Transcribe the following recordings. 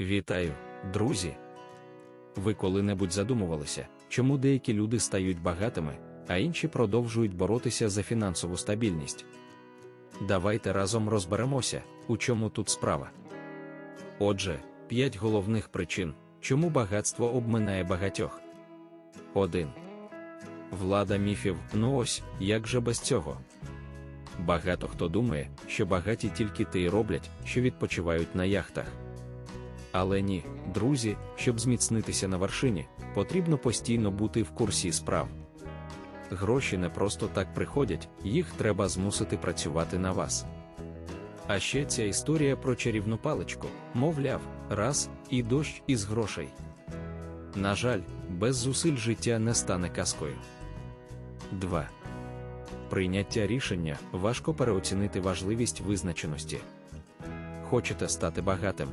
Вітаю, друзі! Ви коли-небудь задумувалися, чому деякі люди стають багатими, а інші продовжують боротися за фінансову стабільність? Давайте разом розберемося, у чому тут справа. Отже, п'ять головних причин, чому багатство обминає багатьох. 1. Влада міфів. Ну ось, як же без цього? Багато хто думає, що багаті тільки те й роблять, що відпочивають на яхтах. Але ні, друзі, щоб зміцнитися на вершині, потрібно постійно бути в курсі справ. Гроші не просто так приходять, їх треба змусити працювати на вас. А ще ця історія про чарівну паличку, мовляв, раз і дощ із грошей. На жаль, без зусиль життя не стане казкою. 2. Прийняття рішення важко переоцінити важливість визначеності. Хочете стати багатим?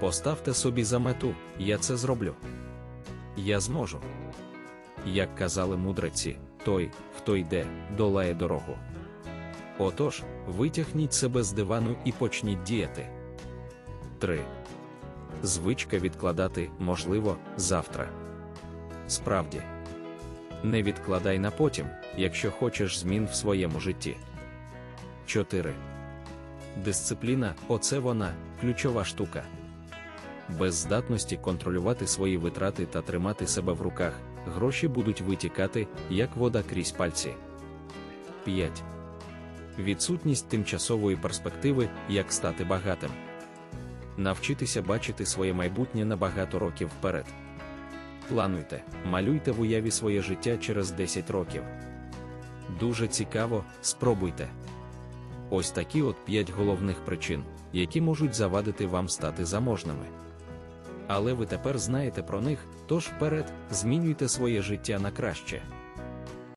Поставте собі за мету, я це зроблю. Я зможу. Як казали мудреці, той, хто йде, долає дорогу. Отож, витягніть себе з дивану і почніть діяти. 3. Звичка відкладати, можливо, завтра. Справді, не відкладай на потім, якщо хочеш змін в своєму житті. 4. Дисципліна оце вона, ключова штука. Без здатності контролювати свої витрати та тримати себе в руках, гроші будуть витікати, як вода крізь пальці. 5. Відсутність тимчасової перспективи, як стати багатим. Навчитися бачити своє майбутнє на багато років вперед. Плануйте, малюйте в уяві своє життя через 10 років. Дуже цікаво, спробуйте. Ось такі от 5 головних причин, які можуть завадити вам стати заможними. Але ви тепер знаєте про них, тож вперед, змінюйте своє життя на краще.